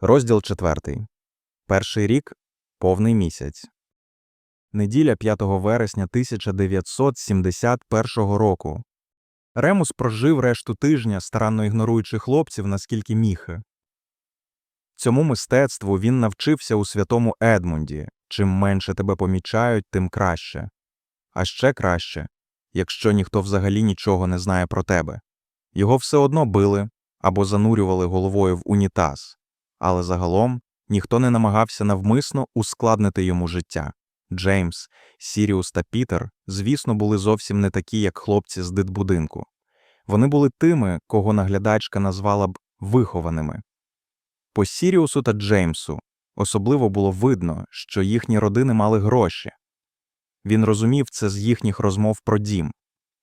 Розділ четвертий. Перший рік повний місяць. Неділя 5 вересня 1971 року. Ремус прожив решту тижня, старанно ігноруючи хлопців, наскільки міг. Цьому мистецтву він навчився у святому Едмунді чим менше тебе помічають, тим краще. А ще краще, якщо ніхто взагалі нічого не знає про тебе. Його все одно били або занурювали головою в унітаз, але загалом ніхто не намагався навмисно ускладнити йому життя. Джеймс, Сіріус та Пітер, звісно, були зовсім не такі, як хлопці з дитбудинку. Вони були тими, кого наглядачка назвала б вихованими. По Сіріусу та Джеймсу особливо було видно, що їхні родини мали гроші. Він розумів це з їхніх розмов про дім.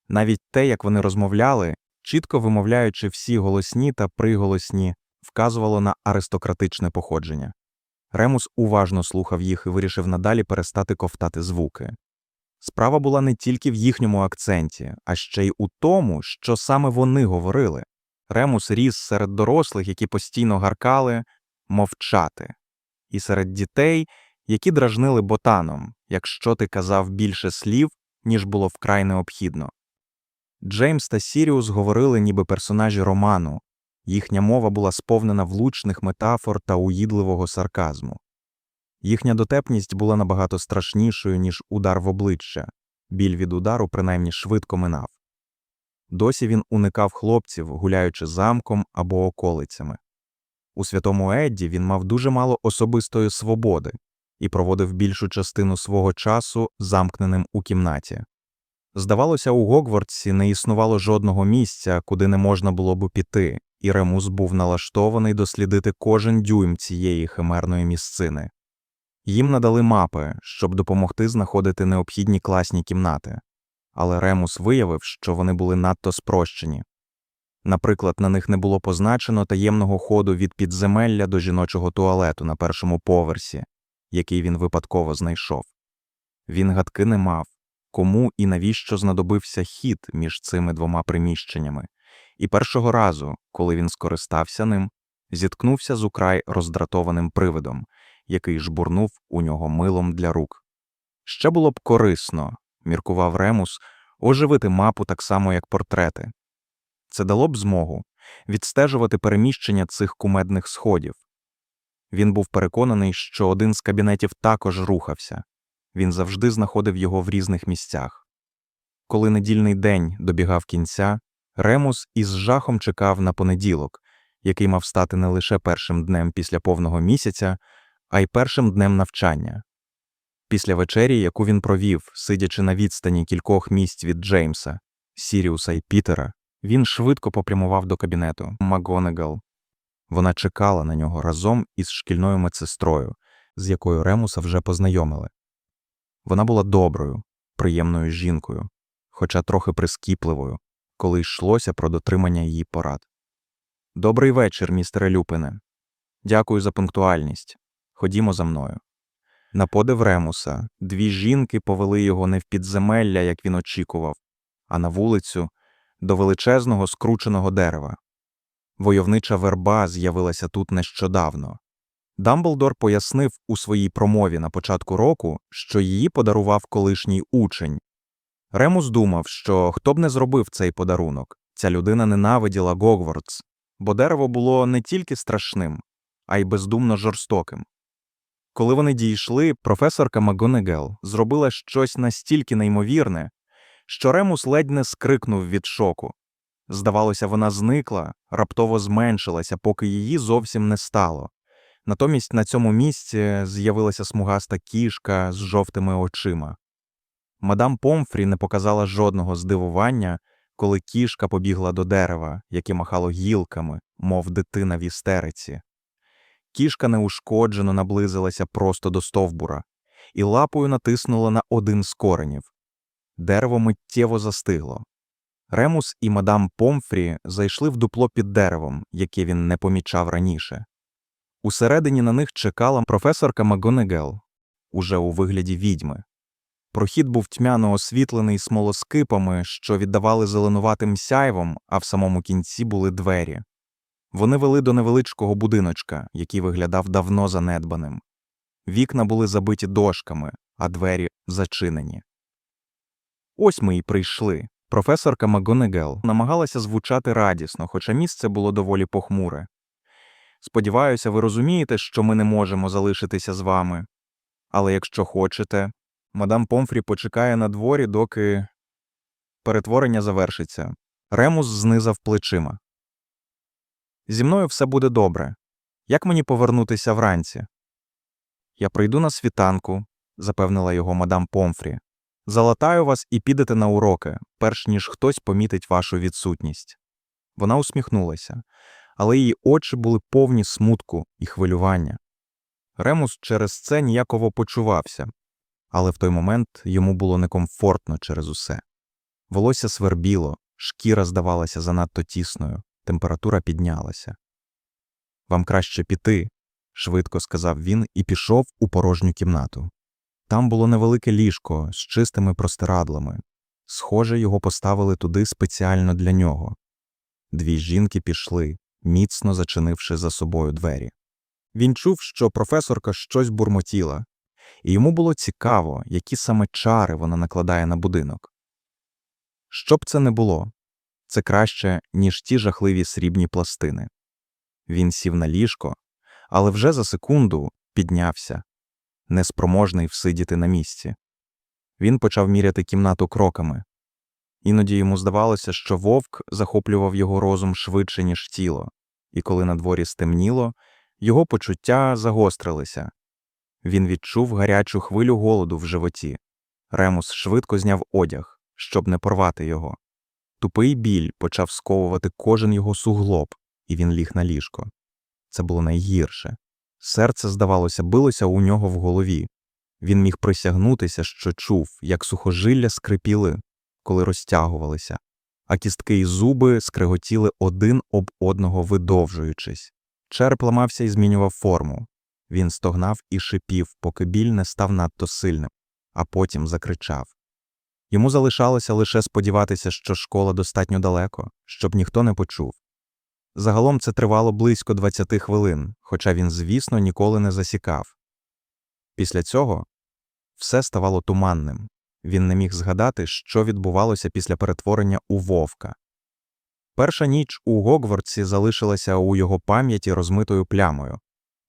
Навіть те, як вони розмовляли, чітко вимовляючи всі голосні та приголосні, вказувало на аристократичне походження. Ремус уважно слухав їх і вирішив надалі перестати ковтати звуки. Справа була не тільки в їхньому акценті, а ще й у тому, що саме вони говорили. Ремус ріс серед дорослих, які постійно гаркали мовчати, і серед дітей, які дражнили ботаном, якщо ти казав більше слів, ніж було вкрай необхідно. Джеймс та Сіріус говорили ніби персонажі роману, їхня мова була сповнена влучних метафор та уїдливого сарказму. Їхня дотепність була набагато страшнішою, ніж удар в обличчя, біль від удару принаймні швидко минав. Досі він уникав хлопців, гуляючи замком або околицями. У святому Едді він мав дуже мало особистої свободи і проводив більшу частину свого часу замкненим у кімнаті. Здавалося, у Гогвартсі не існувало жодного місця, куди не можна було б піти, і Ремус був налаштований дослідити кожен дюйм цієї химерної місцини. Їм надали мапи, щоб допомогти знаходити необхідні класні кімнати, але Ремус виявив, що вони були надто спрощені. Наприклад, на них не було позначено таємного ходу від підземелля до жіночого туалету на першому поверсі, який він випадково знайшов. Він гадки не мав, кому і навіщо знадобився хід між цими двома приміщеннями, і першого разу, коли він скористався ним, зіткнувся з украй роздратованим привидом, який жбурнув у нього милом для рук. Ще було б корисно, міркував Ремус, оживити мапу так само, як портрети. Це дало б змогу відстежувати переміщення цих кумедних сходів. Він був переконаний, що один з кабінетів також рухався він завжди знаходив його в різних місцях. Коли недільний день добігав кінця, Ремус із жахом чекав на понеділок, який мав стати не лише першим днем після повного місяця, а й першим днем навчання. Після вечері, яку він провів, сидячи на відстані кількох місць від Джеймса, Сіріуса і Пітера, він швидко попрямував до кабінету МакГонагал. Вона чекала на нього разом із шкільною медсестрою, з якою Ремуса вже познайомили. Вона була доброю, приємною жінкою, хоча трохи прискіпливою, коли йшлося про дотримання її порад. Добрий вечір, містере Люпине. Дякую за пунктуальність. Ходімо за мною. На подив Ремуса дві жінки повели його не в підземелля, як він очікував, а на вулицю до величезного скрученого дерева. Войовнича верба з'явилася тут нещодавно. Дамблдор пояснив у своїй промові на початку року, що її подарував колишній учень. Ремус думав, що хто б не зробив цей подарунок, ця людина ненавиділа Гогвардс, бо дерево було не тільки страшним, а й бездумно жорстоким. Коли вони дійшли, професорка МакГонегел зробила щось настільки неймовірне, що Ремус ледь не скрикнув від шоку. Здавалося, вона зникла, раптово зменшилася, поки її зовсім не стало. Натомість на цьому місці з'явилася смугаста кішка з жовтими очима. Мадам Помфрі не показала жодного здивування, коли кішка побігла до дерева, яке махало гілками, мов дитина в істериці. Кішка неушкоджено наблизилася просто до стовбура і лапою натиснула на один з коренів. Дерево миттєво застигло. Ремус і мадам Помфрі зайшли в дупло під деревом, яке він не помічав раніше. Усередині на них чекала професорка МакГонегел, уже у вигляді відьми. Прохід був тьмяно освітлений смолоскипами, що віддавали зеленуватим сяйвом, а в самому кінці були двері. Вони вели до невеличкого будиночка, який виглядав давно занедбаним. Вікна були забиті дошками, а двері зачинені. Ось ми й прийшли. Професорка МакГонегел намагалася звучати радісно, хоча місце було доволі похмуре. Сподіваюся, ви розумієте, що ми не можемо залишитися з вами. Але якщо хочете, мадам Помфрі почекає на дворі, доки перетворення завершиться. Ремус знизав плечима. Зі мною все буде добре. Як мені повернутися вранці? Я прийду на світанку, запевнила його мадам Помфрі. Залатаю вас і підете на уроки, перш ніж хтось помітить вашу відсутність. Вона усміхнулася, але її очі були повні смутку і хвилювання. Ремус через це ніяково почувався, але в той момент йому було некомфортно через усе. Волосся свербіло, шкіра здавалася занадто тісною, температура піднялася. Вам краще піти, швидко сказав він і пішов у порожню кімнату. Там було невелике ліжко з чистими простирадлами. Схоже, його поставили туди спеціально для нього. Дві жінки пішли, міцно зачинивши за собою двері. Він чув, що професорка щось бурмотіла, і йому було цікаво, які саме чари вона накладає на будинок. Що б це не було, це краще, ніж ті жахливі срібні пластини. Він сів на ліжко, але вже за секунду піднявся, неспроможний всидіти на місці. Він почав міряти кімнату кроками. Іноді йому здавалося, що вовк захоплював його розум швидше, ніж тіло, і коли на дворі стемніло, його почуття загострилися. Він відчув гарячу хвилю голоду в животі. Ремус швидко зняв одяг, щоб не порвати його. Тупий біль почав сковувати кожен його суглоб, і він ліг на ліжко. Це було найгірше. Серце, здавалося, билося у нього в голові. Він міг присягнутися, що чув, як сухожилля скрипіли, коли розтягувалися, а кістки й зуби скриготіли один об одного видовжуючись. Череп ламався і змінював форму. Він стогнав і шипів, поки біль не став надто сильним, а потім закричав. Йому залишалося лише сподіватися, що школа достатньо далеко, щоб ніхто не почув. Загалом це тривало близько 20 хвилин, хоча він, звісно, ніколи не засікав. Після цього все ставало туманним. Він не міг згадати, що відбувалося після перетворення у вовка. Перша ніч у Гогвардсі залишилася у його пам'яті розмитою плямою,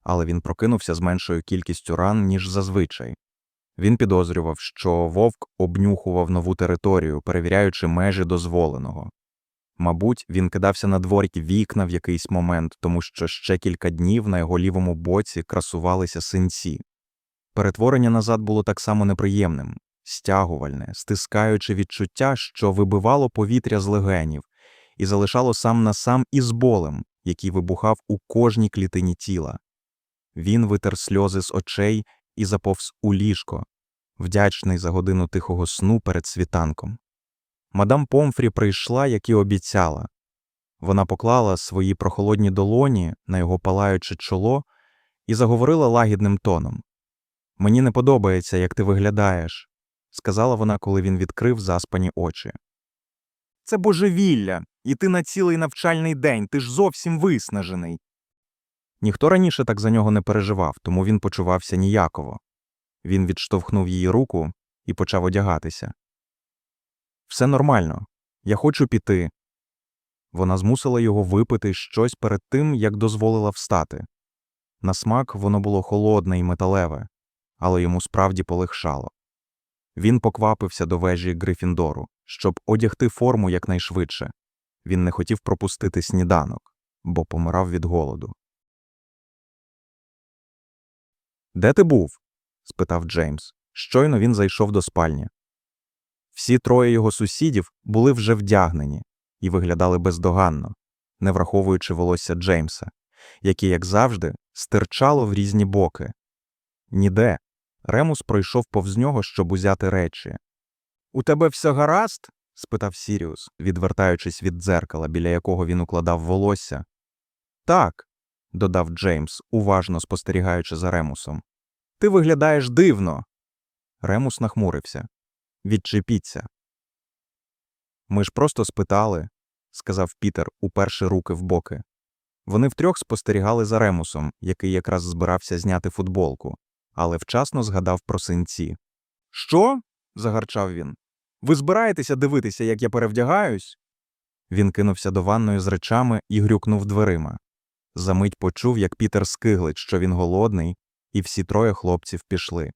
але він прокинувся з меншою кількістю ран, ніж зазвичай. Він підозрював, що вовк обнюхував нову територію, перевіряючи межі дозволеного. Мабуть, він кидався на дворі вікна в якийсь момент, тому що ще кілька днів на його лівому боці красувалися синці. Перетворення назад було так само неприємним, стягувальне, стискаючи відчуття, що вибивало повітря з легенів, і залишало сам на сам із болем, який вибухав у кожній клітині тіла. Він витер сльози з очей і заповз у ліжко, вдячний за годину тихого сну перед світанком. Мадам Помфрі прийшла, як і обіцяла. Вона поклала свої прохолодні долоні на його палаюче чоло і заговорила лагідним тоном. Мені не подобається, як ти виглядаєш, сказала вона, коли він відкрив заспані очі. Це божевілля, і ти на цілий навчальний день, ти ж зовсім виснажений. Ніхто раніше так за нього не переживав, тому він почувався ніяково. Він відштовхнув її руку і почав одягатися. Все нормально, я хочу піти. Вона змусила його випити щось перед тим, як дозволила встати. На смак воно було холодне і металеве, але йому справді полегшало. Він поквапився до вежі Грифіндору, щоб одягти форму якнайшвидше. Він не хотів пропустити сніданок, бо помирав від голоду. Де ти був? спитав Джеймс. Щойно він зайшов до спальні. Всі троє його сусідів були вже вдягнені і виглядали бездоганно, не враховуючи волосся Джеймса, яке, як завжди, стирчало в різні боки. Ніде. Ремус пройшов повз нього, щоб узяти речі. У тебе все гаразд? спитав Сіріус, відвертаючись від дзеркала, біля якого він укладав волосся. Так, додав Джеймс, уважно спостерігаючи за Ремусом. Ти виглядаєш дивно. Ремус нахмурився. Відчепіться. Ми ж просто спитали, сказав Пітер, уперши руки в боки. Вони втрьох спостерігали за Ремусом, який якраз збирався зняти футболку, але вчасно згадав про синці. Що? загарчав він. Ви збираєтеся дивитися, як я перевдягаюсь? Він кинувся до ванної з речами і грюкнув дверима. Замить почув, як Пітер скиглить, що він голодний, і всі троє хлопців пішли.